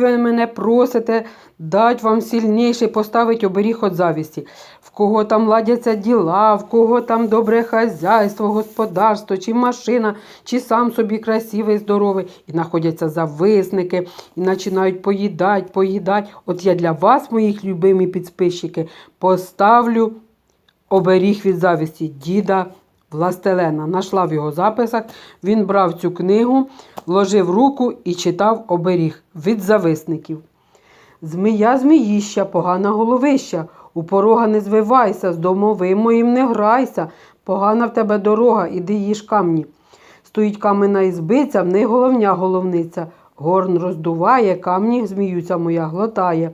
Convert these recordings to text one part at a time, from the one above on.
Ви мене просите дать вам сильніший, поставить оберіг від завісті. В кого там ладяться діла, в кого там добре хазяйство, господарство, чи машина, чи сам собі красивий, здоровий. І знаходяться зависники, і починають поїдати, поїдати. От я для вас, моїх любимі підписчики, поставлю оберіг від завісті діда Властелена. Нашла в його записах. Він брав цю книгу, ложив руку і читав оберіг від зависників. Змія зміїща, погана головища, у порога не звивайся, з домовим моїм не грайся, погана в тебе дорога, іди їж камні. Стоїть каменна ізбиця, в неї головня головниця. Горн роздуває, камні зміються моя глотає.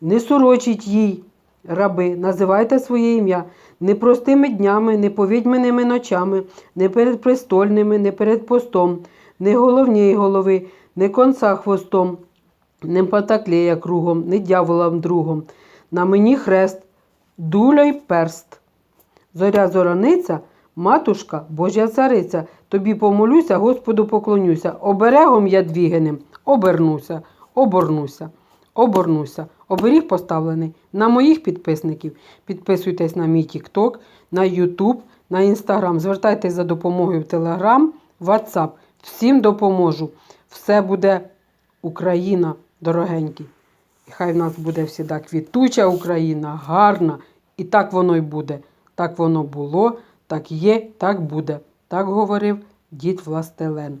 Не сурочіть їй, раби, називайте своє ім'я, не простими днями, не повідьминими ночами, не перед престольними, не перед постом, не головній голови, не конца хвостом, не патаклея кругом, не дяволам другом. На мені хрест, дуля й перст. Зоря зораниця, матушка, Божя цариця, тобі помолюся, Господу поклонюся. Оберегом я двігенем, обернуся, оборнуся, оборнуся. Оберіг поставлений на моїх підписників. Підписуйтесь на мій TikTok, на YouTube, на Instagram. Звертайтесь за допомогою в Telegram, WhatsApp. Всім допоможу. Все буде Україна, дорогенькі. І хай в нас буде всіда квітуча Україна, гарна. І так воно й буде. Так воно було, так є, так буде. Так говорив дід Властелен.